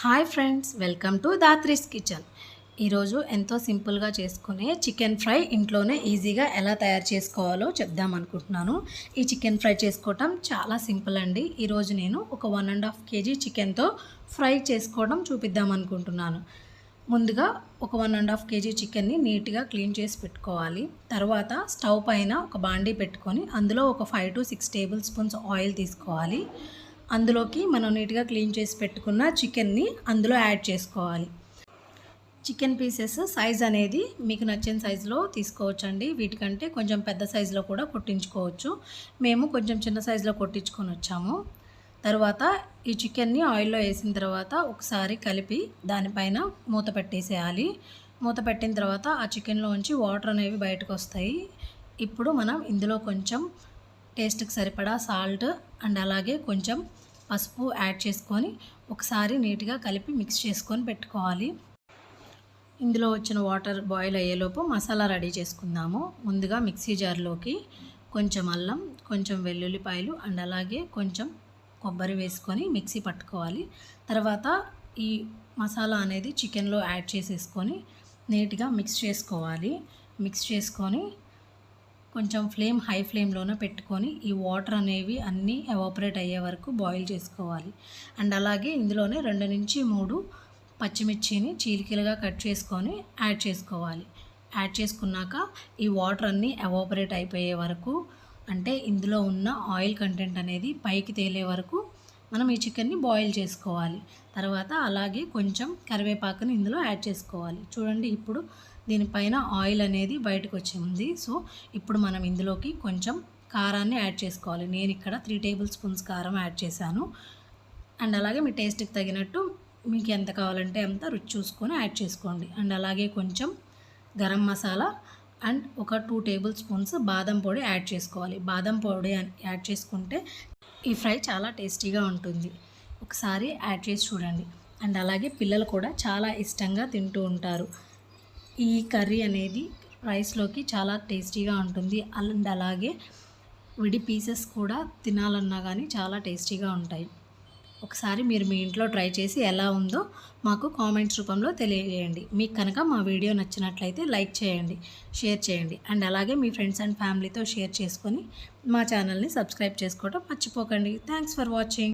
Hi friends welcome to Dhatri's kitchen. ఈరోజు ఎంతో సింపుల్గా చేసుకునే చికెన్ ఫ్రై ఇంట్లోనే ఈజీగా ఎలా తయారు చేసుకోవాలో చెప్దాం అనుకుంటున్నాను. ఈ చికెన్ ఫ్రై చేసుకోవటం చాలా సింపుల్ అండి. ఈరోజు నేను ఒక వన్ అండ్ హాఫ్ కేజీ చికెన్తో ఫ్రై చేసుకోవడం చూపిద్దాం అనుకుంటున్నాను. ముందుగా ఒక వన్ అండ్ హాఫ్ కేజీ చికెన్ని నీట్గా క్లీన్ చేసి పెట్టుకోవాలి. తర్వాత స్టవ్ పైన ఒక బాండీ పెట్టుకొని అందులో ఒక five to six tablespoons oil తీసుకోవాలి. అందులోకి మనం నీట్గా క్లీన్ చేసి పెట్టుకున్న చికెన్ని అందులో యాడ్ చేసుకోవాలి. చికెన్ పీసెస్ సైజ్ అనేది మీకు నచ్చిన సైజులో తీసుకోవచ్చండి. వీటికంటే కొంచెం పెద్ద సైజులో కూడా కొట్టించుకోవచ్చు. మేము కొంచెం చిన్న సైజులో కొట్టించుకొని వచ్చాము. తర్వాత ఈ చికెన్ని ఆయిల్లో వేసిన తర్వాత ఒకసారి కలిపి దానిపైన మూత పెట్టేసేయాలి. మూత పెట్టిన తర్వాత ఆ చికెన్లో ఉంచి వాటర్ అనేవి బయటకు వస్తాయి. ఇప్పుడు మనం ఇందులో కొంచెం టేస్ట్కి సరిపడా సాల్ట్ అండ్ అలాగే కొంచెం పసుపు యాడ్ చేసుకొని ఒకసారి నీట్గా కలిపి మిక్స్ చేసుకొని పెట్టుకోవాలి. ఇందులో వచ్చిన వాటర్ బాయిల్ అయ్యేలోపు మసాలా రెడీ చేసుకుందాము. ముందుగా మిక్సీ జార్లోకి కొంచెం అల్లం కొంచెం వెల్లుల్లిపాయలు అండ్ అలాగే కొంచెం కొబ్బరి వేసుకొని మిక్సీ పట్టుకోవాలి. తర్వాత ఈ మసాలా అనేది చికెన్లో యాడ్ చేసేసుకొని నీట్గా మిక్స్ చేసుకోవాలి. మిక్స్ చేసుకొని కొంచెం ఫ్లేమ్ హై ఫ్లేమ్లోనే పెట్టుకొని ఈ వాటర్ అనేవి అన్నీ ఎవాపరేట్ అయ్యే వరకు బాయిల్ చేసుకోవాలి. అండ్ అలాగే ఇందులోనే రెండు నుంచి మూడు పచ్చిమిర్చిని చీలికలుగా కట్ చేసుకొని యాడ్ చేసుకోవాలి. యాడ్ చేసుకున్నాక ఈ వాటర్ అన్నీ ఎవాపరేట్ అయిపోయే వరకు అంటే ఇందులో ఉన్న ఆయిల్ కంటెంట్ అనేది పైకి తేలే వరకు మనం ఈ చికెన్ని బాయిల్ చేసుకోవాలి. తర్వాత అలాగే కొంచెం కరివేపాకుని ఇందులో యాడ్ చేసుకోవాలి. చూడండి ఇప్పుడు దీనిపైన ఆయిల్ అనేది బయటకు వచ్చింది సో ఇప్పుడు మనం ఇందులోకి కొంచెం కారాన్ని యాడ్ చేసుకోవాలి. నేను ఇక్కడ త్రీ టేబుల్ స్పూన్స్ కారం యాడ్ చేశాను. అండ్ అలాగే మీ టేస్ట్కి తగినట్టు మీకు ఎంత కావాలంటే అంత రుచి చూసుకొని యాడ్ చేసుకోండి. అండ్ అలాగే కొంచెం గరం మసాలా అండ్ ఒక టూ టేబుల్ స్పూన్స్ బాదం పొడి యాడ్ చేసుకోవాలి. బాదం పొడి యాడ్ చేసుకుంటే ఈ ఫ్రై చాలా టేస్టీగా ఉంటుంది. ఒకసారి యాడ్ చేసి చూడండి. అండ్ అలాగే పిల్లలు కూడా చాలా ఇష్టంగా తింటూ ఉంటారు. ఈ కర్రీ అనేది రైస్లోకి చాలా టేస్టీగా ఉంటుంది. అండ్ అలాగే విడి పీసెస్ కూడా తినాలన్నా కానీ చాలా టేస్టీగా ఉంటాయి. ఒకసారి మీరు మీ ఇంట్లో ట్రై చేసి ఎలా ఉందో మాకు కామెంట్స్ రూపంలో తెలియజేయండి. మీకు కనుక మా వీడియో నచ్చినట్లయితే లైక్ చేయండి షేర్ చేయండి. అండ్ అలాగే మీ ఫ్రెండ్స్ అండ్ ఫ్యామిలీతో షేర్ చేసుకొని మా ఛానల్ని సబ్స్క్రైబ్ చేసుకోవడం మర్చిపోకండి. Thanks for watching.